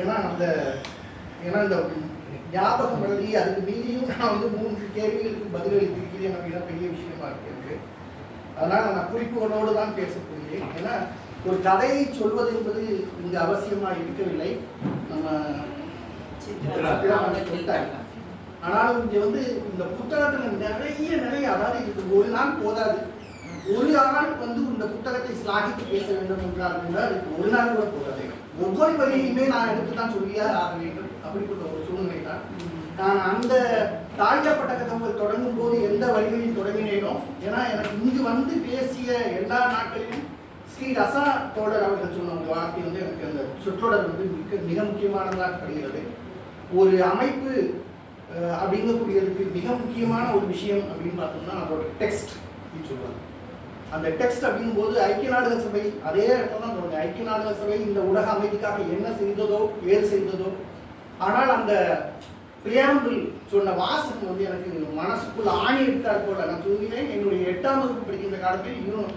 ஏன்னா அந்த ஏன்னா இந்த ஞாபகம் எழுதி அதுக்கு மீறியும் நான் வந்து மூன்று கேள்விகளுக்கு பதிலளித்திருக்கிறேன். அப்படின்னா பெரிய விஷயமா இருக்கு அதனால் நான் குறிப்புகளோடு தான் பேசக்கூடியேன் ஏன்னா ஒரு கதையை சொல்வது என்பது இங்கு அவசியமாக இருக்கவில்லை. நம்ம ஆனாலும் இங்கே வந்து இந்த புத்தகத்தில் நிறைய நிறைய அதாவது இதுக்கு ஒரு நாள் போதாது. ஒரு ஆள் வந்து இந்த புத்தகத்தை ஸ்லாகித்து பேச வேண்டும் என்றால் கூட ஒரு நாள் கூட போதாது ஒவ்வொரு வரியுமே நான் எடுத்து தான் சொல்லியே ஆக வேண்டும். அப்படிப்பட்ட ஒரு சூழ்நிலை தான். நான் அந்த தாழ்த்தப்பட்ட கதவுகள் தொடங்கும் போது எந்த வழிகளில் தொடங்கினேனோ ஏன்னா எனக்கு இங்கு வந்து பேசிய எல்லா நாட்களிலும் ஸ்ரீ ரசா தோழர் அவர்கள் சொன்ன ஒரு வார்த்தை வந்து எனக்கு அந்த சொற்றொடர் வந்து மிக மிக முக்கியமானதாக படுகிறது ஒரு அமைப்பு அப்படிங்கக்கூடியதுக்கு மிக முக்கியமான ஒரு விஷயம் அப்படின்னு பார்த்தோம்னா அதோட டெக்ஸ்ட் அப்படின்னு சொல்லுவாங்க. அந்த டெக்ஸ்ட் அப்படிங்கும்போது ஐக்கிய நாடுகள் சபை அதே இடத்துல தான் சொல்லுங்க ஐக்கிய நாடுகள் சபை இந்த உலக அமைதிக்காக என்ன செய்ததோ ஏது செய்ததோ. ஆனால் அந்த பிரியாம்பிள் சொன்ன வாசகம் வந்து எனக்கு மனசுக்குள்ள ஆணி எடுத்தார் போல. நான் சொல்கிறேன் என்னுடைய எட்டாம் வகுப்பு படிக்கின்ற காலத்தில் இன்னும்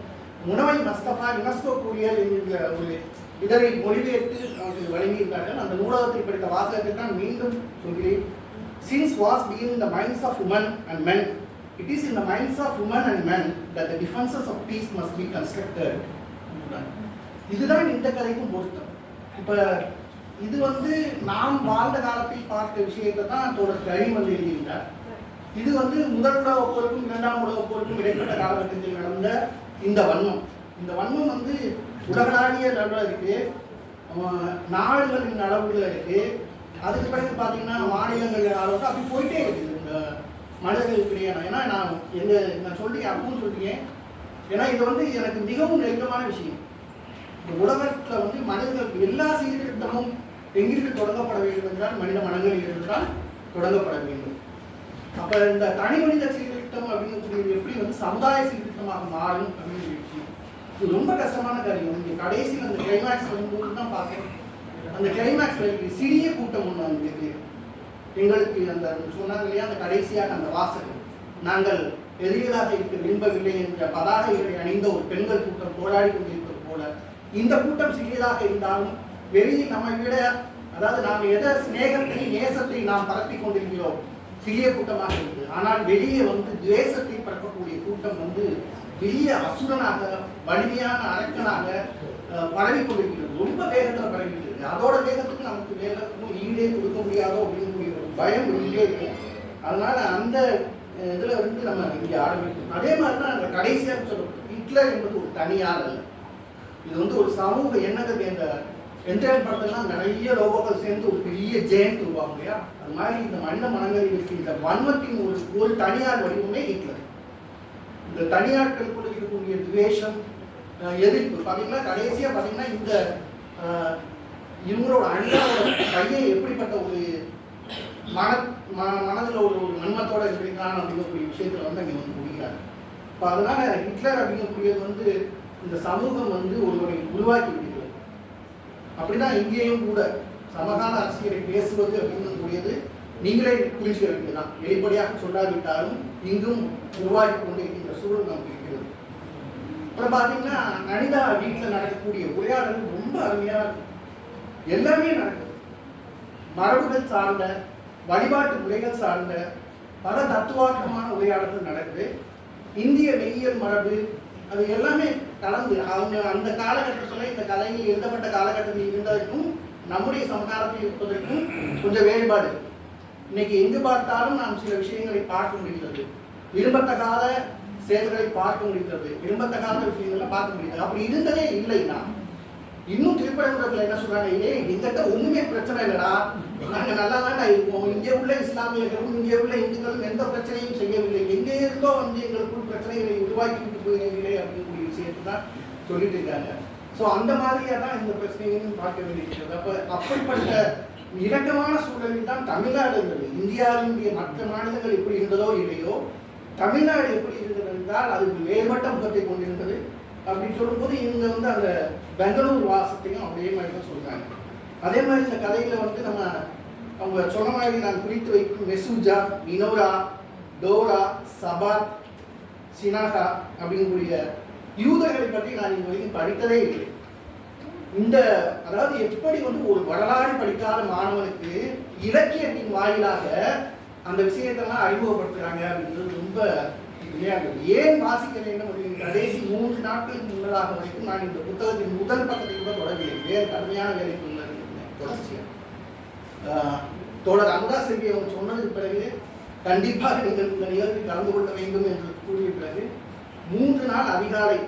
முனவை மஸ்தபா யுனெஸ்கோ கூறியல் என்கிற ஒரு இதழை மொழிபெயர்த்து அவர்கள் வழங்கியிருந்தார்கள். அந்த நூலகத்தில் படித்த வாசகத்தை தான் மீண்டும் சொல்கிறேன். Since was been the minds of women and men it is in the minds of women and men that the defenses of peace must be constructed. இதுதான் இந்த கதைக்கும் பொருத்தம். இப்போ இது வந்து நாம் வாழ்ந்த காலத்தில் பார்த்த விஷயத்தை தான் தோழர் கரீம் வந்து எழுதியிருந்தார் இது வந்து முதல் உலக போருக்கும் இரண்டாம் உலக போருக்கும் இடைப்பட்ட காலகட்டத்தில் நடந்த இந்த வன்மம். இந்த வன்மம் வந்து உலகளாவிய அளவில் இருக்கு. நாடுகளின் அளவுல இருக்கு. அதுக்கு பிறகு பார்த்தீங்கன்னா மாநிலங்கள் அளவுக்கு அப்படி போயிட்டே இருக்குது இந்த மனிதர்களுக்கு இடையான ஏன்னா நான் எங்க நான் சொல்லி அப்பவும் சொல்லிட்டேன். ஏன்னா இது வந்து எனக்கு மிகவும் நெருக்கமான விஷயம். இந்த உலகத்தில் வந்து மனிதர்கள் எல்லா சீர்திருத்தமும் எங்கிருந்து தொடங்கப்பட வேண்டும் என்றால் மனித மனங்களில் இருந்தால் தொடங்கப்பட வேண்டும். அப்ப இந்த தனி மனித சீர்திருத்தம் அப்படின்னு எப்படி வந்து சமுதாய சீர்திருத்தமாக மாறும் அப்படின்னு விஷயம். இது ரொம்ப கஷ்டமான காரியம். இங்கே கடைசியில் அந்த கிளைமேக்ஸ் வரும்போது தான் பார்த்தேன். அந்த கிளைமேக்ஸ்ல சிறிய கூட்டம் ஒன்று வந்திருக்கு. எங்களுக்கு அந்த சொன்னாங்க இல்லையா? அந்த கடைசியாக அந்த வாசகம் நாங்கள் பெரியதாக இருக்க விரும்பவில்லை என்ற பதாகைகளை அணிந்த ஒரு பெண்கள் கூட்டம் போராடி கொண்டிருப்பது போல. இந்த கூட்டம் சிறியதாக இருந்தாலும் வெளியில் நம்மை விட அதாவது நாம் எதை சிநேகத்தை நேசத்தை நாம் பரப்பி கொண்டிருக்கிறோம் சிறிய கூட்டமாக இருக்குது ஆனால் வெளியே வந்து துவேசத்தை பரப்பக்கூடிய கூட்டம் வந்து பெரிய அசுரனாக வலிமையான அரக்கனாக பரவி கொண்டிருக்கிறது. ரொம்ப வேகத்தில் பரவி இருக்கு அதோட வேகத்துக்கு நமக்கு வேகத்துக்கும் ஈடே கொடுக்க முடியாதோ அப்படின்னு பயம் உள்ளே இருக்கும் அதனால அந்த இதில் வந்து நம்ம இங்கே ஆரம்பிக்கணும். அதே மாதிரி தான் அந்த கடைசியாக சொல்லப்படும் ஹிட்லர் என்பது ஒரு தனியார் அல்ல. இது வந்து ஒரு சமூக எண்ணங்கள் இந்த என்டையர் படத்தெல்லாம் நிறைய லோகோக்கள் சேர்ந்து ஒரு பெரிய ஜெயண்ட் உருவாங்க இல்லையா? அது மாதிரி இந்த மனித மனங்களில் இந்த வன்மத்தின் ஒரு ஒரு தனியார் வடிவமே ஹிட்லர். இந்த தனியாட்களுக்குள்ள இருக்கக்கூடிய துவேஷம் எதிர்ப்பு பார்த்தீங்கன்னா கடைசியாக பார்த்தீங்கன்னா இந்த இவங்களோட அண்ணாவோட பையன் எப்படிப்பட்ட ஒரு மன ம- மனதில் ஒரு ஒரு வன்மத்தோட இருக்கிறான் அப்படிங்கக்கூடிய விஷயத்தில் வந்து அங்கே வந்து முடிகிறாங்க இப்போ அதனால் ஹிட்லர் அப்படிங்கக்கூடியது வந்து இந்த சமூகம் வந்து ஒருவரை உருவாக்கி விடுகிறது. அப்படிதான் இங்கேயும் கூட சமகால அரசியலை பேசுவது அப்படிங்கக்கூடியது நீங்களே புரிஞ்சுக்க வேண்டியதுதான். வெளிப்படையாக சொல்லாவிட்டாலும் இங்கும் உருவாக்கி கொண்டிருக்கின்ற சூழல் நமக்கு இருக்கிறது. அப்புறம் பார்த்தீங்கன்னா நனிதா வீட்டில் நடக்கக்கூடிய உரையாடல் ரொம்ப அருமையாக இருக்கும். எல்லாமே நடக்குது. மரபுகள் சார்ந்த வழிபாட்டு முறைகள் சார்ந்த பல தத்துவார்த்தமான உரையாடல்கள் நடக்குது. இந்திய மெய்யியல் மரபு அது எல்லாமே கலந்து அவங்க அந்த காலகட்டத்தில் இந்த கலையில் எழுதப்பட்ட காலகட்டத்தில் இருந்ததற்கும் நம்முடைய சமகாலத்தில் இருப்பதற்கும் கொஞ்சம் வேறுபாடு. இன்னைக்கு எங்கு பார்த்தாலும் நாம் சில விஷயங்களை பார்க்க முடிகிறது. விரும்பத்தகாத செயல்களை பார்க்க முடிகிறது. விரும்பத்தகாத விஷயங்களை பார்க்க முடிகிறது. அப்படி இருந்ததே இல்லைன்னா இன்னும் திருப்பரங்குன்றத்துல என்ன சொல்றாங்க? ஏய் எங்கிட்ட ஒண்ணுமே பிரச்சனை இல்லடா. நாங்க நல்லா தான்டா இருக்கோம். இங்கே உள்ள இஸ்லாமியர்களும் இங்கே உள்ள இந்துக்களும் எந்த பிரச்சனையும் செய்யவில்லை. எங்கே இருந்தோ வந்து எங்களுக்குள் பிரச்சனைகளை உருவாக்கி விட்டு போகிறீர்களே அப்படிங்கக்கூடிய விஷயத்தை தான் சொல்லிட்டு இருக்காங்க. ஸோ அந்த மாதிரியா தான் இந்த பிரச்சனையும் பார்க்க வேண்டியிருக்கிறது. அப்ப அப்படிப்பட்ட இணக்கமான சூழலில் தான் தமிழ்நாடு இருந்தது. இந்தியாவினுடைய மற்ற மாநிலங்கள் எப்படி இருந்ததோ இல்லையோ தமிழ்நாடு எப்படி இருந்தது என்றால் அது வேறுபட்ட முகத்தை கொண்டிருந்தது அப்படின்னு சொல்லும்போது இவங்க வந்து அந்த பெங்களூர் வாசத்தையும் அப்படியே மாதிரி தான் சொல்கிறாங்க அதே மாதிரி இந்த கதையில் வந்து நம்ம அவங்க சொன்ன மாதிரி நான் குறித்து வைக்கும் மெசூஜா மினோரா டோரா சபாத் சினாகா அப்படிங்கக்கூடிய யூதர்களை பற்றி நான் இது வரைக்கும் படித்ததே இல்லை. இந்த அதாவது எப்படி வந்து ஒரு வரலாறு படிக்காத மாணவனுக்கு இலக்கியத்தின் வாயிலாக அந்த விஷயத்தெல்லாம் அறிமுகப்படுத்துகிறாங்க அப்படின்றது ரொம்ப ஏன் வாசிக்க வேண்டும் கடைசி மூன்று நாட்களுக்கு முன்னதாக வரைக்கும் நான் இந்த புத்தகத்தின் முதல் பக்கத்தை கூட தொடங்கவில்லை வேறு கடுமையான வேலைக்கு தொடர்ச்சியாக. தொடர் தோழர் அமுதா செல்வி அவங்க சொன்னதுக்கு பிறகு கண்டிப்பாக நீங்கள் இந்த நிகழ்வில் கலந்து கொள்ள வேண்டும் என்று கூறிய பிறகு மூன்று நாள் அதிகாலை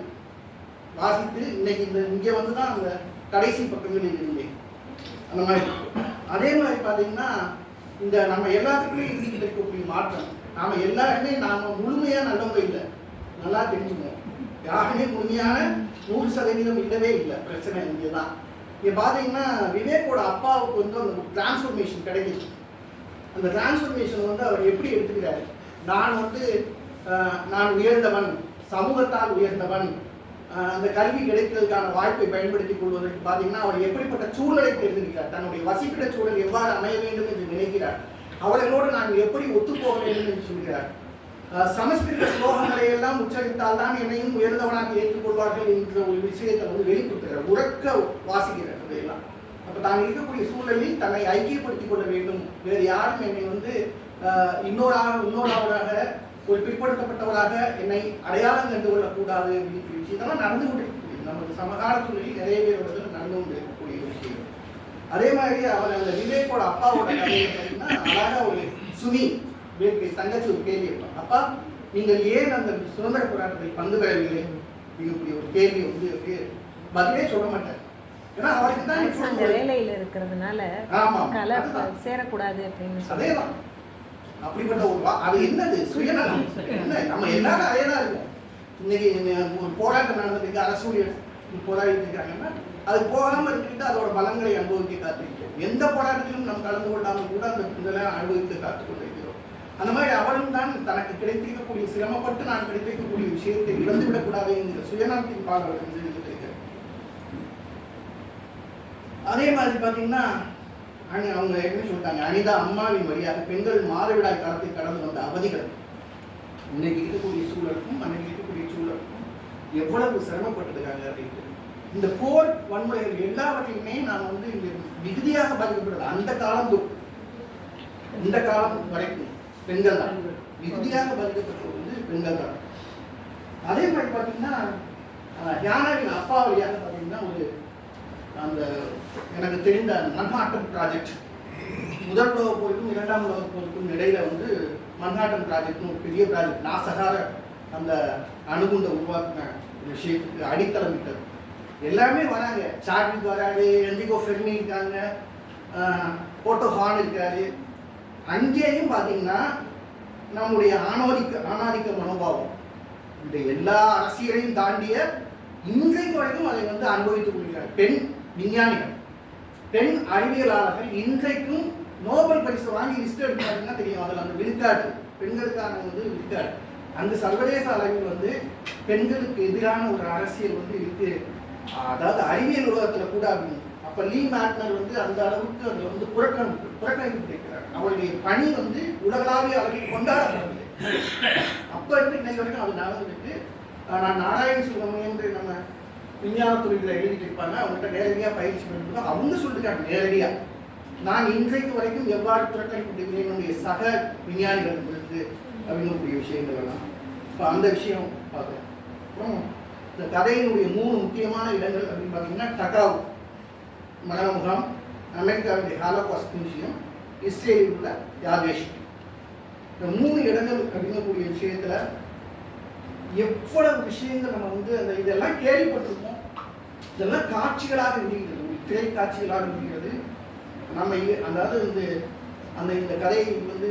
வாசித்து இன்னைக்கு இந்த இங்கே வந்து தான் அந்த கடைசி பக்கங்களில் இருந்தேன். அந்த மாதிரி. அதே மாதிரி பார்த்தீங்கன்னா இந்த நம்ம எல்லாத்துக்குமே இருக்கக்கூடிய மாற்றம். நாம் எல்லாருமே நாம் முழுமையாக நல்லவங்க இல்லை. நல்லா தெரிஞ்சுக்கணும் யாருமே முழுமையான நூறு சதவீதம் இல்லவே இல்லை. பிரச்சனை இங்கே தான் இங்கே பார்த்தீங்கன்னா விவேக்கோட அப்பாவுக்கு வந்து அந்த டிரான்ஸ்ஃபர்மேஷன் கிடைக்குது. அந்த டிரான்ஸ்ஃபர்மேஷன் வந்து அவர் எப்படி எடுத்துக்கிறாரு? நான் வந்து நான் உயர்ந்தவன் சமூகத்தால் உயர்ந்தவன் அந்த கல்வி கிடைக்கிறதுக்கான வாய்ப்பை பயன்படுத்திக் கொள்வதற்கு பார்த்தீங்கன்னா அவர் எப்படிப்பட்ட சூழலை தேர்ந்தெடுக்கிறார் தன்னுடைய வசிப்பிட சூழல் எவ்வாறு அமைய வேண்டும் என்று நினைக்கிறார்? அவர்களோடு நான் எப்படி ஒத்துப்போக வேண்டும் என்று சொல்கிறார். சமஸ்கிருத ஸ்லோகங்களை எல்லாம் உச்சரித்தால் தான் என்னையும் உயர்ந்தவனாக ஏற்றுக்கொள்வார்கள் என்ற ஒரு விஷயத்தை வந்து வெளிப்படுத்துகிறார். உறக்க வாசிக்கிறார் அதையெல்லாம் அப்ப தான் இருக்கக்கூடிய சூழலில் தன்னை ஐக்கியப்படுத்திக் கொள்ள வேண்டும். வேறு யாரும் என்னை வந்து இன்னொராக இன்னொராவராக ஒரு பிற்படுத்தப்பட்டவராக என்னை அடையாளம் கண்டு கொள்ளக்கூடாது அப்படின்ற விஷயத்தெல்லாம் நடந்து கொண்டிருக்கிறது. நமது சமகால சூழலில் நிறைய பேர் வந்து நடந்து கொண்டு அதே மாதிரி அவர் அந்த விவேக்கோட அப்பாவோட கதையை பார்த்தீங்கன்னா அழகா ஒரு சுனி விவேக்கு தங்கச்சி ஒரு கேள்வி அப்பா நீங்கள் ஏன் அந்த சுதந்திர போராட்டத்தில் பங்கு பெறவில்லை? அப்படிங்கக்கூடிய ஒரு கேள்வி வந்து அவருக்கு பதிலே சொல்ல மாட்டார். ஏன்னா அவருக்கு தான் அந்த வேலையில இருக்கிறதுனால கலை. சேரக்கூடாது அப்படின்னு அதேதான். அப்படிப்பட்ட ஒரு அது என்னது? சுயநலம். என்ன? நம்ம எல்லாரும் அதே தான் இருக்கும். இன்னைக்கு போராட்டம் நடந்துட்டு அரசு போராடிட்டு இருக்காங்கன்னா அது போகாம இருந்துக்கிட்டு அதோட பலங்களை அனுபவிக்க காத்திருக்கிறோம். எந்த போராட்டத்திலும் நாம் கலந்து கொள்ளாமல் கூட அந்த இதெல்லாம் அனுபவிக்க காத்துக் கொண்டிருக்கிறோம். அந்த மாதிரி அவளும் தான் தனக்கு கிடைத்திருக்கக்கூடிய சிரமப்பட்டு நான் கிடைத்திருக்கக்கூடிய விஷயத்தை இழந்துவிடக்கூடாது என்கிற சுயநலத்தின் பாடல் வந்து அதே மாதிரி பார்த்தீங்கன்னா அணி அவங்க என்ன சொல்லிட்டாங்க? அனிதா அம்மாவின் வழியாக பெண்கள் மாதவிடாய் காலத்தை கடந்து வந்த அவதிகள். இன்னைக்கு இருக்கக்கூடிய சூழலுக்கும் அன்னைக்கு இருக்கக்கூடிய சூழலுக்கும் எவ்வளவு சிரமப்பட்டிருக்காங்க அப்படின்ட்டு இந்த போர் வன்முறைகள் எல்லாவற்றையுமே நான் வந்து இங்கு மிகுதியாக பாதிக்கப்படுறது அந்த காலம் இந்த காலம் வரைக்கும் பெண்கள் தான். மிகுதியாக பாதிக்கப்பட்டது வந்து பெண்கள் தான். அதே மாதிரி பார்த்தீங்கன்னா அஹ், யானாவின் அப்பா வழியாக பார்த்தீங்கன்னா ஒரு அந்த எனக்கு தெரிந்த மன்ஹாட்டன் ப்ராஜெக்ட் முதல் உலக போருக்கும் இரண்டாம் உலக போருக்கும் இடையில வந்து மன்ஹாட்டன் ப்ராஜெக்ட்னு ஒரு பெரிய ப்ராஜெக்ட் நாசகார அந்த அணுகுண்டை உருவாக்கின ஒரு விஷயத்துக்கு அடித்தளமிட்டது எல்லாமே வராங்க. சார்விக் வராரு எந்திகோ ஃபெர்மி இருக்காங்க போட்டோ ஹான் இருக்கிறாரு அங்கேயும் பார்த்தீங்கன்னா நம்முடைய ஆணோதிக்க ஆணாதிக்க மனோபாவம். இந்த எல்லா அரசியலையும் தாண்டிய இன்றைக்கு வரைக்கும் அதை வந்து அனுபவித்துக் கொள்கிறார் பெண் விஞ்ஞானிகள். பெண் அறிவியலாளர்கள் இன்றைக்கும் நோபல் பரிசு வாங்கி லிஸ்ட் எடுத்தாங்கன்னா தெரியும். அதில் அந்த விழுக்காடு பெண்களுக்கான வந்து விழுக்காடு. அந்த சர்வதேச அளவில் வந்து பெண்களுக்கு எதிரான ஒரு அரசியல் வந்து இருக்கு. அதாவது அறிவியல் உலகத்துல கூட அப்படி அப்ப லீ மேட்னர் வந்து அந்த அளவுக்கு அதில் வந்து புறக்கணி புறக்கணிக்கப்பட்டிருக்கிறார் அவருடைய பணி வந்து உலகளாவிய அளவில் கொண்டாடப்படவில்லை. அப்ப இருந்து இன்னைக்கு வரைக்கும் அது நடந்துருக்கு. நான் நாராயண சுப்பிரமணியன் நம்ம விஞ்ஞானத்துறையில் எழுதிட்டு இருப்பாங்க. அவங்கள்ட்ட நேரடியாக பயிற்சி பண்ணிட்டு அவங்க சொல்லிருக்காங்க நேரடியா. நான் இன்றைக்கு வரைக்கும் எவ்வாறு புறக்கணிக்கப்பட்டிருக்கிறேன் என்னுடைய சக விஞ்ஞானிகள் இருக்கு அப்படிங்கக்கூடிய விஷயங்கள் எல்லாம். இப்போ அந்த விஷயம் பார்க்குறேன் அப்புறம் இந்த கதையினுடைய மூணு முக்கியமான இடங்கள் அப்படின்னு பார்த்தீங்கன்னா டகாவ் மரண அமெரிக்காவுடைய ஹாலோகாஸ்ட் மியூசியம் இஸ்ரேலில் உள்ள யாதேஷ் இந்த மூணு இடங்கள் அப்படிங்கக்கூடிய விஷயத்தில் எவ்வளவு விஷயங்கள் நம்ம வந்து அந்த இதெல்லாம் கேள்விப்பட்டிருக்கோம் இதெல்லாம் காட்சிகளாக இருக்கிறது ஒரு திரை காட்சிகளாக இருக்கிறது நம்ம அதாவது இந்த அந்த இந்த கதையை வந்து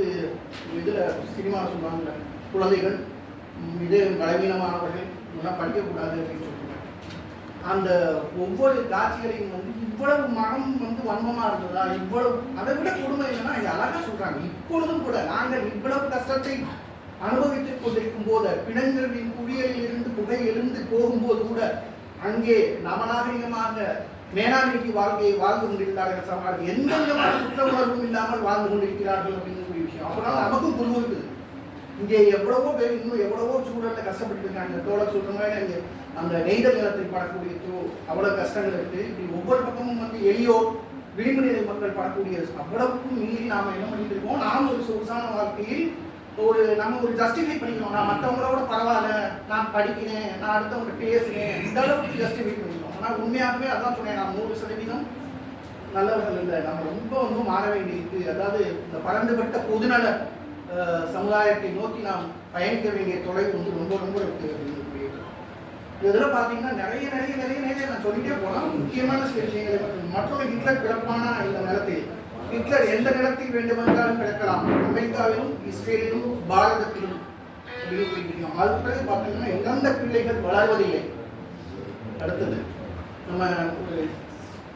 இதில் சினிமா சொன்னாங்க குழந்தைகள் இது பலவீனமானவர்கள் இதெல்லாம் படிக்கக்கூடாது அப்படின்னு சொல்லுவாங்க அந்த ஒவ்வொரு காட்சிகளையும் வந்து இவ்வளவு மனம் வந்து வன்மமா இருந்ததா இவ்வளவு அதை விட கொடுமை என்னன்னா இங்க அழகா சொல்றாங்க. இப்பொழுதும் கூட நாங்கள் இவ்வளவு கஷ்டத்தை அனுபவித்துக் கொண்டிருக்கும் போது பிணங்களின் குவியலில் இருந்து புகை எழுந்து போகும்போது கூட அங்கே நவநாகரிகமாக மேலாண்மைக்கு வாழ்க்கையை வாழ்ந்து கொண்டிருந்தார்கள் சமாளி எந்த விதமான குற்ற உணர்வும் இல்லாமல் வாழ்ந்து கொண்டிருக்கிறார்கள் அப்படிங்கிற ஒரு விஷயம். அப்படின்னா நமக்கும் புரிவு இருக்குது இங்கே எவ்வளவோ பேர் இன்னும் எவ்வளவோ சூழலில் கஷ்டப்பட்டு இருக்காங்க. தோழர் சொல்ற மாதிரி அந்த நெய்தல் நிலத்தில் படக்கூடிய தோ- அவ்வளோ கஷ்டங்கள் இருக்கு. இப்படி ஒவ்வொரு பக்கமும் வந்து எளியோர் விளிம்பு நிலை மக்கள் படக்கூடிய அவ்வளவுக்கும் மீறி நாம என்ன பண்ணிட்டு இருக்கோம்? நாம் ஒரு சொகுசான வாழ்க்கையில் ஒரு நம்ம ஒரு ஜஸ்டிஃபை பண்ணிக்கணும் நான் மற்றவங்களோட பரவாயில்ல நான் படிக்கிறேன் நான் அடுத்தவங்க பேசுறேன். இந்த அளவுக்கு ஜஸ்டிஃபை பண்ணிக்கணும் ஆனால் உண்மையாகவே அதான் சொன்னேன் நான் நூறு சதவீதம் நல்லவர்கள் இல்லை. நம்ம ரொம்ப வந்து மாற வேண்டியிருக்கு. அதாவது இந்த பறந்துபட்ட பொதுநல சமுதாயத்தை நோக்கி நாம் பயணிக்க வேண்டிய தொலைவு வந்து ரொம்ப ரொம்ப இருக்கு அப்படின்னு புரியுது. நிறைய நிறைய நிறைய நிறைய நான் சொல்லிட்டே போனால் முக்கியமான சில விஷயங்களை மட்டும். மற்றொரு ஹிட்லர் பிறப்பான இந்த நிலத்தில். ஹிட்லர் எந்த நிலத்தில் வேண்டுமென்றாலும் பிறக்கலாம். அமெரிக்காவிலும் இஸ்ரேலிலும் பாரதத்திலும் அப்படின்னு குறிப்பிட்டோம் அது பிறகு பார்த்தீங்கன்னா எந்தெந்த பிள்ளைகள் வளர்வதில்லை. அடுத்தது நம்ம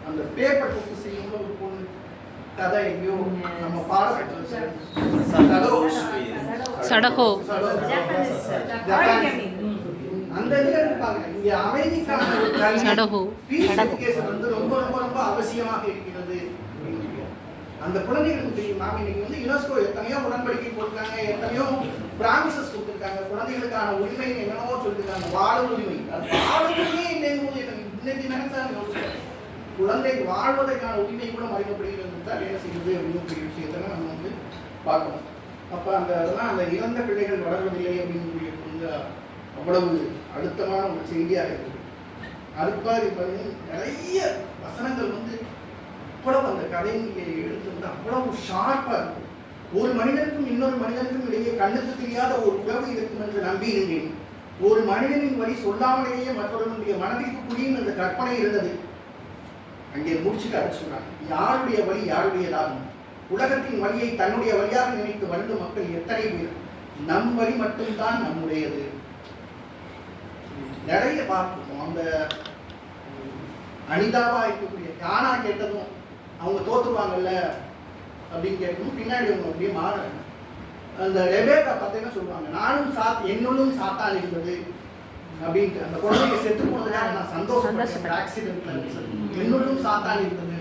அந்த பேப்பர் புக்கு செய்யும்போது ஒரு பொண்ணு கதை எங்கேயோ நம்ம பாடப்பட்டு சடகோ. அந்த இதுல இருப்பாங்க. இங்க அமைதிக்கான ஒரு கல்வி, சடகோ. வந்து ரொம்ப ரொம்ப ரொம்ப அவசியமாக இருக்கிறது. அந்த குழந்தைகளுக்கு தெரியும். நாம இன்னைக்கு வந்து யுனெஸ்கோ எத்தனையோ உடன்படிக்கை போட்டிருக்காங்க எத்தனையோ பிராமிசஸ் கொடுத்திருக்காங்க. குழந்தைகளுக்கான உரிமை என்னென்னவோ சொல்லிருக்காங்க வாழும் உரிமை. அது வாழும் உரிமையே எனக்கு இன்னைக்கு நினைச்சா குழந்தை வாழ்வதற்கான உரிமை கூட மறைக்கப்படுகிறது தான் என்ன செய்யுது பெரிய விஷயத்தை நம்ம வந்து பார்க்கணும். அப்போ அந்த அதெல்லாம் அந்த இறந்த பிள்ளைகள் வளர்வதில்லை அப்படின்னு வந்து அவ்வளவு அழுத்தமான ஒரு செய்தியாக இருக்குது. அதுப்பாரி பண்ணி நிறைய வசனங்கள் வந்து அவ்வளவு அந்த கதையை எடுத்து வந்து அவ்வளவு ஷார்ப்பாக இருக்கும். ஒரு மனிதனுக்கும் இன்னொரு மனிதனுக்கும் இடையே கண்ணுக்கு தெரியாத ஒரு உறவு இருக்கும் என்று நம்பியிருந்தேன் ஒரு மனிதனின் வழி சொல்லாமலேயே மற்றவர்களுடைய மனதிற்கு புரியும் என்ற கற்பனை இருந்தது. அங்கே முடிச்சுட்டு சொன்னாங்க யாருடைய வழி யாருடையதாகும்? உலகத்தின் வழியை தன்னுடைய வழியாக நினைத்து வந்த மக்கள் எத்தனை பேர்? நம் வழி மட்டும்தான் நம்முடையது. நிறைய பார்த்துருக்கோம். அந்த அனிதாவா இருக்கக்கூடிய தானா கேட்டதும் அவங்க தோத்துருவாங்கல்ல அப்படின்னு கேட்கணும் பின்னாடி அவங்க அப்படியே மாறுறாங்க. அந்த ரெபேக்கா பார்த்தீங்கன்னா சொல்லுவாங்க நானும் சாத் என்னுள்ளும் சாத்தான் இருந்தது அப்படின்ட்டு. அந்த குழந்தைங்க செத்து போனதுக்காக நான் சந்தோஷம் ஆக்சிடென்ட்ல சொல்லி என்னுள்ளும் சாத்தான் இருந்தது.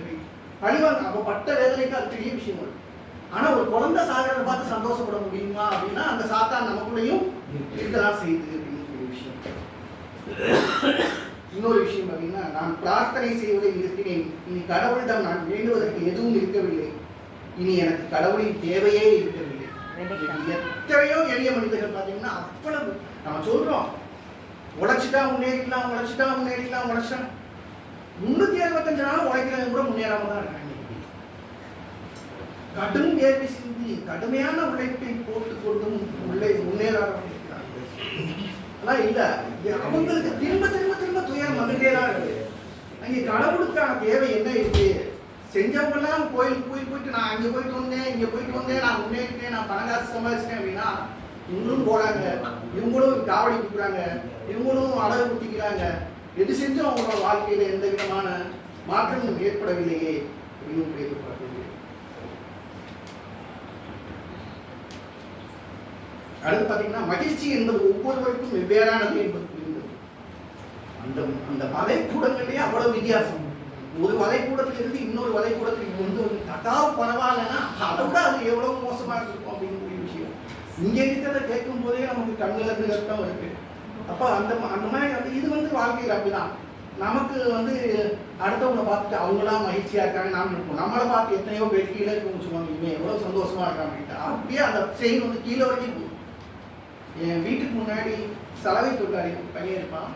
பழிவாங்க அப்ப பட்ட வேதனைக்கு அது பெரிய விஷயம் அது. ஆனா ஒரு குழந்தை சாகிறத பார்த்து சந்தோஷப்பட முடியுமா அப்படின்னா அந்த சாத்தான் நமக்குள்ளேயும் இருக்கதான் செய்யுது அப்படின்னு ஒரு விஷயம். இன்னொரு விஷயம் பார்த்தீங்கன்னா நான் பிரார்த்தனை செய்வதை நிறுத்தினேன். இனி கடவுளிடம் நான் வேண்டுவதற்கு எதுவும் இருக்கவில்லை. இனி எனக்கு கடவுளின் தேவையே இருக்கவில்லை. எத்தனையோ எளிய மனிதர்கள் பார்த்தீங்கன்னா அவ்வளவு நம்ம சொல்றோம். உழைச்சிட்டா முன்னேறிக்கலாம் உழைச்சிட்டா முன்னேறிக்கலாம் உழைச்சிட்டா முன்னூத்தி அறுபத்தஞ்சு நாள் உழைக்கிறவங்க கூட முன்னேறாம தான் இருக்காங்க. கடும் வேர்வை சிந்தி கடுமையான உழைப்பை போட்டு கொண்டும் உள்ளே முன்னேறாமல் இருக்கிறார்கள். அதான் இல்ல அவங்களுக்கு திரும்ப திரும்ப திரும்ப துயரம் வந்துட்டே தான் இருக்கு. அங்கே கடவுளுக்கான தேவை என்ன இருக்கு? செஞ்சவங்கெல்லாம் கோயிலுக்கு போய் போயிட்டு நான் அங்கே போயிட்டு வந்தேன் இங்கே போயிட்டு வந்தேன் நான் முன்னேறிட்டேன் நான் பணம் காசு சம்பாதிச்சிட்டேன் அப்படின்னா இவங்களும் போறாங்க இவங்களும் காவடி கொடுக்குறாங்க இவங்களும் அழகு குட்டிக்கிறாங்க எது செஞ்சும் அவங்களோட வாழ்க்கையில் எந்த விதமான மாற்றமும் ஏற்படவில்லையே அப்படின்னு எதிர்பார்க்கிறது அடுத்து பார்த்தீங்கன்னா மகிழ்ச்சி என்பது ஒவ்வொருவருக்கும் வெவ்வேறானது என்பது புரிந்தது. அந்த அந்த வலைக்கூடங்களே அவ்வளவு வித்தியாசம். ஒரு வலைக்கூடத்திலிருந்து இன்னொரு வலைக்கூடத்துக்கு கொண்டு வந்து தக்காவு பரவாயில்லன்னா அதை விட அது எவ்வளவு மோசமாக இருக்கும் அப்படின்னு ஒரு விஷயம். இங்கே இருக்கிறத கேட்கும் போதே நமக்கு கண்ணுல இருந்து கஷ்டம் இருக்கு அப்போ அந்த அந்த மாதிரி வந்து இது வந்து வாழ்க்கையில் அப்படிதான். நமக்கு வந்து அடுத்தவங்களை பார்த்துட்டு அவங்களாம் மகிழ்ச்சியா இருக்காங்க நாம் இருப்போம் நம்மளை பார்த்து எத்தனையோ பேர் கீழே இருக்கவங்க சொல்லுவாங்க இவன் எவ்வளோ சந்தோஷமா இருக்கா அப்படின்ட்டு. அப்படியே அந்த செயின் வந்து கீழே வரைக்கும் போகும். என் வீட்டுக்கு முன்னாடி சலவை தொழிலாளி ஒரு பையன் இருப்பான்.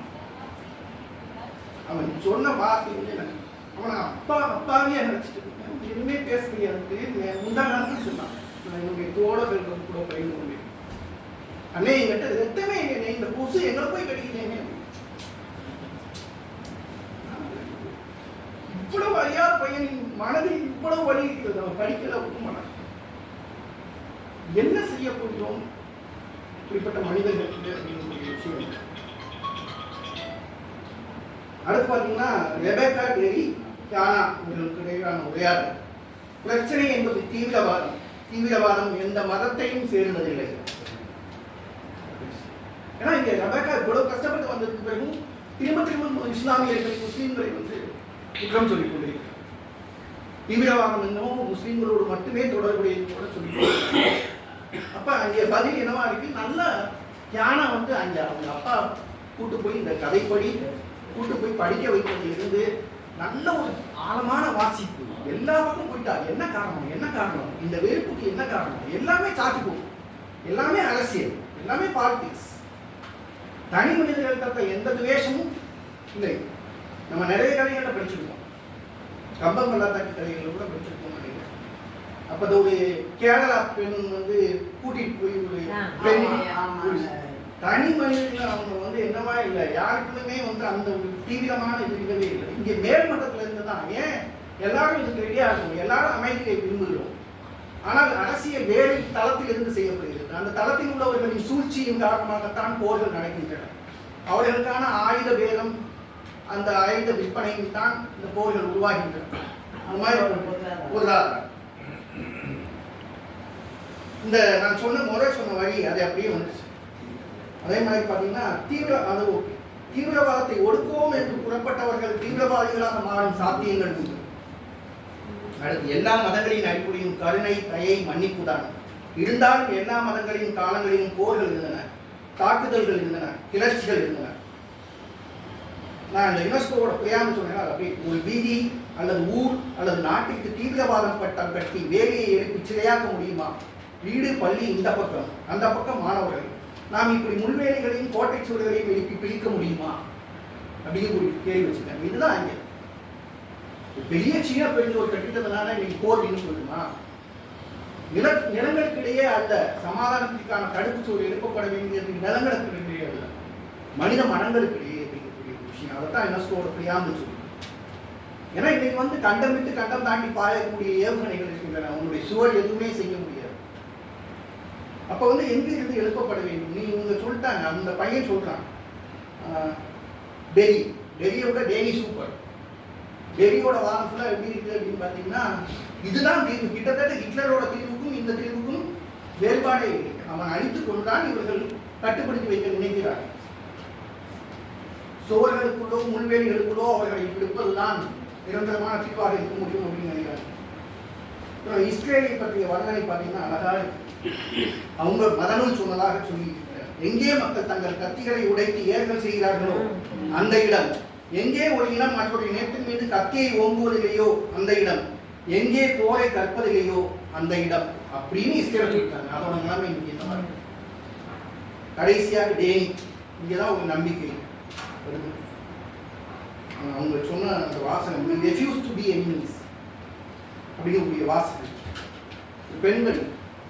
அவன் சொன்ன வார்த்தை வந்து எனக்கு அவனை அப்பா அப்பாவே நினைச்சிட்டு இருக்கேன். எதுவுமே பேச முடியாது. முந்தா நாள் சொன்னான். நான் என்னுடைய பெருக்கம் கூட பயிர் அண்ணே என்கிட்ட ரத்தமே இல்லையே இந்த கொசு எங்களை போய் கடிக்கிறேங்க இவ்வளவு அறியாத பையனின் மனதில் இவ்வளவு வழி இருக்கிறது அவன் படிக்கல ஒக்க என்ன செய்ய போகிறோம்? இப்படிப்பட்ட மனிதர்களுக்கு அப்படின்னு விஷயம். அடுத்து பார்த்தீங்கன்னா ரெபேக்கா டெரி யானா இவர்களுக்கு இடையிலான உரையாடல். பிரச்சனை என்பது தீவிரவாதம். தீவிரவாதம் எந்த மதத்தையும் சேர்ந்ததில்லை. ஏன்னா இங்கே ரெபேக்கா இவ்வளவு கஷ்டப்பட்டு வந்ததுக்கு பிறகும் திரும்ப திரும்ப இஸ்லாமியர்கள் முஸ்லீம்களை வந்து குற்றம் சொல்லிக் கொண்டிருக்கிறார். தீவிரவாதம் என்னவோ முஸ்லீம்களோடு மட்டுமே தொடர்புடையது கூட சொல்லி அப்ப அங்கே பதில் என்னவா இருக்கு? நல்ல யானை வந்து அங்க அவங்க அப்பா கூட்டு போய் இந்த கதைப்படி கூட்டு போய் படிக்க வைப்பதில் இருந்து நல்ல ஒரு ஆழமான வாசிப்பு. எல்லா பக்கம் போயிட்டா என்ன காரணம்? என்ன காரணம்? இந்த வெறுப்புக்கு என்ன காரணம்? எல்லாமே சாக்கு போகும் எல்லாமே அரசியல். எல்லாமே பாலிடிக்ஸ் தனி மனிதர்கள் தக்க எந்த துவேஷமும் இல்லை. நம்ம நிறைய கதைகளை படிச்சிருக்கோம் கம்பம் பல்லாத்தாக்கு கதைகளை கூட படிச்சிருக்கோம் அப்ப அது ஒரு கேரளா பெண் வந்து கூட்டிட்டு போய் ஒரு பெண். தனி மனிதர்கள் அவங்க வந்து என்னவா இல்லை. யாருக்குமே வந்து அந்த ஒரு தீவிரமான இது இருக்கவே இல்லை. இங்க மேல்மட்டத்துல இருந்து தான் ஏன்? எல்லாரும் இதுக்கு ரெடியா இருக்கும் எல்லாரும் அமைதியை விரும்புகிறோம். ஆனால் அரசியல் வேலை தளத்தில் இருந்து செய்யப்படுகிறது. அந்த தளத்தில் உள்ளவர்களின் சூழ்ச்சியின் காரணமாகத்தான் போர்கள் நடக்கின்றன. அவர்களுக்கான ஆயுத வேகம் அந்த ஆயுத விற்பனையில் தான் இந்த போர்கள் உருவாகின்றன. அந்த மாதிரி பொருளாதாரம். இந்த நான் சொன்ன முறை சொன்ன வழி அது அப்படியே வந்துச்சு. அதே மாதிரி பார்த்தீங்கன்னா தீவிர அது தீவிரவாதத்தை ஒடுக்குவோம் என்று புறப்பட்டவர்கள் தீவிரவாதிகளாக மாறும் சாத்தியங்கள் உண்டு. அடுத்து எல்லா மதங்களின் அடிப்படையும் கருணை தயை மன்னிப்பு தான். இருந்தாலும் எல்லா மதங்களின் காலங்களிலும் போர்கள் இருந்தன தாக்குதல்கள் இருந்தன கிளர்ச்சிகள் இருந்தன. நான் இந்த யுனெஸ்கோவோட பிரியாமல் சொன்னேன் அப்படியே ஒரு வீதி அல்லது ஊர் அல்லது நாட்டிற்கு தீவிரவாதம் பட்டம் கட்டி வேலையை எழுப்பி சிலையாக்க முடியுமா? வீடு பள்ளி இந்த பக்கம். அந்த பக்கம் மாணவர்கள். நாம் இப்படி முள்வேலிகளையும் கோட்டை சுவர்களையும் எழுப்பி பிரிக்க முடியுமா? அப்படின்னு ஒரு கேள்வி வச்சுருக்காங்க. இதுதான் இங்கே. பெரிய சீன ஒரு கட்டிட்டதுனால இன்னைக்கு போர் நின்று போயிடுமா? நில நிலங்களுக்கிடையே அந்த சமாதானத்திற்கான தடுப்பு சுவர் எழுப்பப்பட வேண்டியது நிலங்களுக்கிடையே அல்ல. மனித மனங்களுக்கிடையே இருக்கக்கூடிய விஷயம். அதைத்தான் யுனெஸ்கோட பிரியாமல் சொல்லி ஏன்னா இன்னைக்கு வந்து கண்டம் விட்டு கண்டம் தாண்டி பாயக்கூடிய ஏவுகணைகள் இருக்கின்றன. உன்னுடைய சுவர் எதுவுமே செய்ய முடியாது. அப்ப வந்து எங்கிருந்து எழுப்பப்பட வேண்டும்? நீ இவங்க சொல்லிட்டாங்க. அந்த பையன் சொல்றான். ஆஹ், டெல்லி. டெல்லியை விட டெல்லி சூப்பர். டெல்லியோட வாரம் ஃபுல்லாக எப்படி இருக்குது அப்படின்னு பார்த்தீங்கன்னா இதுதான் தீர்வு. கிட்டத்தட்ட ஹிட்லரோட தீர்வுக்கும் இந்த தீர்வுக்கும் வேறுபாடே இல்லை. அவன் அழித்து கொண்டுதான் இவர்கள் கட்டுப்படுத்தி வைக்க நினைக்கிறார்கள். சுவர்களுக்குள்ளோ முள்வேலிகளுக்குள்ளோ அவர்களை விடுப்பதுதான் நிரந்தரமான தீர்வாக இருக்க முடியும் அப்படின்னு நினைக்கிறார் அப்புறம் இஸ்ரேலை பற்றிய வர்ணனை பார்த்தீங்கன்னா அழகாக அவங்க மதநூல் சொன்னதாக சொல்லி எங்கே மக்கள் தங்கள் கத்திகளை உடைத்து ஏர்கள் செய்கிறார்களோ அந்த இடம். எங்கே ஒரு இனம் மற்றொரு இனத்தின் மீது கத்தியை ஓங்குவதில்லையோ அந்த இடம்? எங்கே போரை கற்பதில்லையோ அந்த இடம்? அப்படின்னு இஸ்ரேல் சொல்லிட்டாங்க. அதோட நிலைமை இங்கே இந்த மாதிரி. கடைசியாக டேனி. இங்கதான் உங்கள் நம்பிக்கை வருது. அவங்க சொன்ன அந்த வாசகம் we refuse to be enemies. அப்படிங்கக்கூடிய வாசகம் பெண்கள்.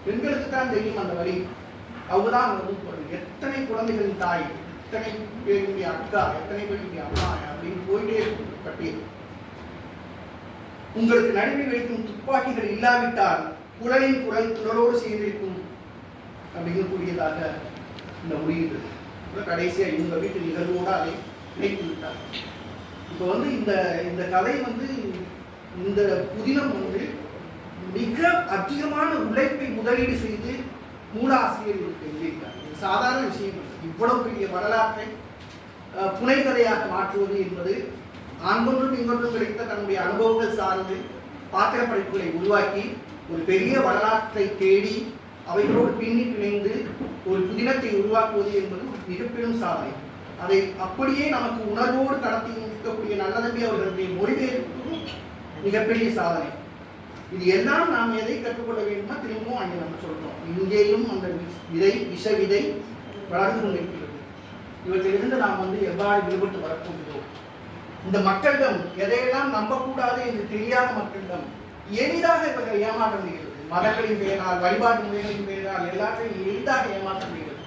பெண்களுக்கு தான் தெரியும் அந்த வரி அவங்க தான் அந்த எத்தனை குழந்தைகளின் தாய்? எத்தனை பேருடைய அக்கா? எத்தனை பேருடைய அம்மா? அப்படின்னு போயிட்டே இருக்கும் பட்டியல் உங்களுக்கு நடுவில் வைக்கும் துப்பாக்கிகள் இல்லாவிட்டால் குழலின் குரல் குரலோடு சேர்ந்திருக்கும். அப்படிங்கக்கூடியதாக இந்த முடியுது கடைசியாக இவங்க வீட்டு நிகழ்வோடு அதை இணைத்து விட்டார். இப்போ வந்து இந்த இந்த கதை வந்து இந்த புதினம் வந்து மிக அதிகமான உழைப்பை முதலீடு செய்து மூலாசிரியர் எழுதியிருக்கார் சாதாரண விஷயம் இவ்வளவு பெரிய வரலாற்றை புனைகதையாக மாற்றுவது என்பது ஆண்கொன்றும் இங்கொன்றும் கிடைத்த தன்னுடைய அனுபவங்கள் சார்ந்து பாத்திர படைப்புகளை உருவாக்கி ஒரு பெரிய வரலாற்றை தேடி அவைகளோடு பின்னி பிணைந்து ஒரு புதினத்தை உருவாக்குவது என்பது ஒரு மிகப்பெரும் சாதனை அதை அப்படியே நமக்கு உணர்வோடு கடத்தி இருக்கக்கூடிய நல்லதம்பி அவர்களுடைய மொழிபெயர்ப்பும் மிகப்பெரிய சாதனை இது எல்லாம் நாம் எதை கற்றுக்கொள்ள வேண்டுமா திரும்பவும் அங்கே நம்ம சொல்றோம் இங்கேயும் அந்த விதை விஷ விதை வளர்ந்து கொண்டிருக்கிறது இவற்றிலிருந்து நாம் வந்து எவ்வாறு விடுபட்டு வரப்போகிறோம்? இந்த மக்களிடம் எதையெல்லாம் நம்பக்கூடாது என்று தெரியாத மக்களிடம் எளிதாக இவர்கள் ஏமாற்ற முடிகிறது மதங்களின் பெயரால் வழிபாட்டு முறைகளின் பெயரால் எல்லாத்தையும் எளிதாக ஏமாற்ற முடிகிறது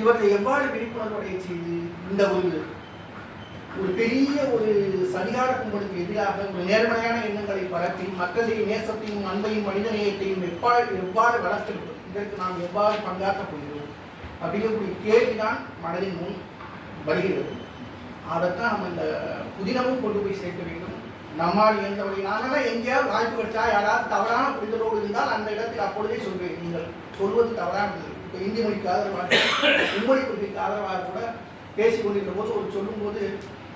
இவற்றை எவ்வாறு விழிப்புணர்வுடைய செய்து இந்த ஒரு ஒரு பெரிய ஒரு சதிகார கும்பலுக்கு எதிராக ஒரு நேர்மறையான எண்ணங்களை பரப்பி மக்களின் நேசத்தையும் அன்பையும் மனிதநேயத்தையும் எவ்வாறு எவ்வாறு வளர்த்தெடுப்பது இதற்கு நாம் எவ்வாறு பங்காற்றப் போகிறோம்? அப்படிங்கக்கூடிய கேள்விதான் மனதின் முன் வருகிறது. அதைத்தான் நம்ம இந்த புதினமும் கொண்டு போய் சேர்க்க வேண்டும். நம்மால் இயன்றவரை நாங்களாம் எங்கேயாவது வாய்ப்பு கிடைச்சா யாராவது தவறான புரிதலோடு இருந்தால் அந்த இடத்தில் அப்பொழுதே சொல்வேன். நீங்கள் சொல்வது தவறானது இப்போ இந்தி மொழிக்கு ஆதரவாக மும்மொழி கொள்கைக்கு ஆதரவாக கூட பேசிக் கொண்டிருக்கிற போது ஒரு சொல்லும்போது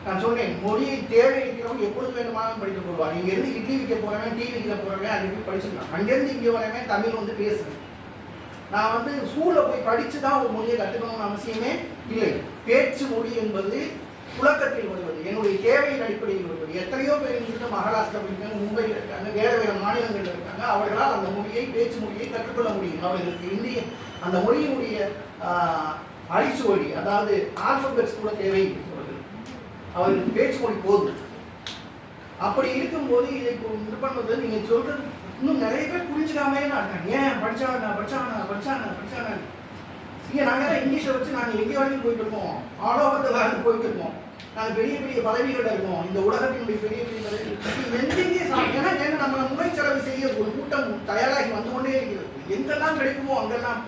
நான் சொன்னேன் மொழியை தேவை இருக்கிறவங்க எப்பொழுது வேண்டுமானாலும் படித்துக் கொள்வார். இங்கேருந்து இட்லி விற்க போகிறவன் டீ விற்க போகிறவன் அது போய் படிச்சுக்கலாம். அங்கேருந்து இங்கே வரவன் தமிழ் வந்து பேசுகிறேன் நான் வந்து ஸ்கூலில் போய் படித்து தான் ஒரு மொழியை கற்றுக்கணும்னு அவசியமே இல்லை. பேச்சு மொழி என்பது புழக்கத்தில் வருவது. என்னுடைய தேவையின் அடிப்படையில் வருவது. எத்தனையோ பேர் இங்கிருந்து மகாராஷ்டிரா இருக்காங்க மும்பையில் இருக்காங்க வேறு வேறு மாநிலங்களில் இருக்காங்க. அவர்களால் அந்த மொழியை பேச்சு மொழியை கற்றுக்கொள்ள முடியும். அவர்களுக்கு இந்திய அந்த மொழியினுடைய அழிச்சு அழிச்சுவழி அதாவது ஆல்பபெட்ஸ் கூட தேவை அவர்களுக்கு. பேச்சு மொழி போதும். அப்படி இருக்கும்போது இதை இப்போ இது பண்ணுவது நீங்க இன்னும் நிறைய பேர் புரிஞ்சுக்காமே தான் இருக்காங்க ஏன்? படிச்சாங்க படிச்சாங்க படிச்சாங்க படிச்சாங்க இங்கே நாங்கள் தான் இங்கிலீஷை வச்சு நாங்கள் எங்கே வரைக்கும் போயிட்டு இருக்கோம் ஆல் ஓவர் த வேர்ல்டு போயிட்டு இருக்கோம் நாங்கள் பெரிய பெரிய பதவிகள் இருக்கோம். இந்த உலகத்தினுடைய பெரிய பெரிய பதவி. எங்கெங்கே ஏன்னா ஏன்னா நம்ம முறை செலவு செய்ய ஒரு கூட்டம் தயாராகி வந்து கொண்டே இருக்கிறது. எங்கெல்லாம் கிடைக்குமோ அங்கெல்லாம்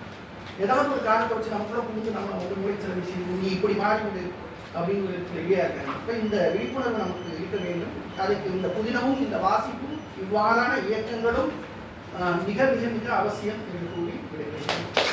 ஏதாவது ஒரு காரணத்தை வச்சு நமக்குள்ள புரிஞ்சு நம்ம ஒரு முறை செலவு செய்யணும். நீ இப்படி மாறிவிடு அப்படிங்கிறது ரெடியாக இருக்காங்க இப்போ இந்த விழிப்புணர்வு நமக்கு இருக்க வேண்டும். அதுக்கு இந்த புதினமும் இந்த வாசிப்பும் இவ்வாறான இயக்கங்களும் மிக மிக மிக அவசியம் என்று கூறி விடைபெறுகிறேன்.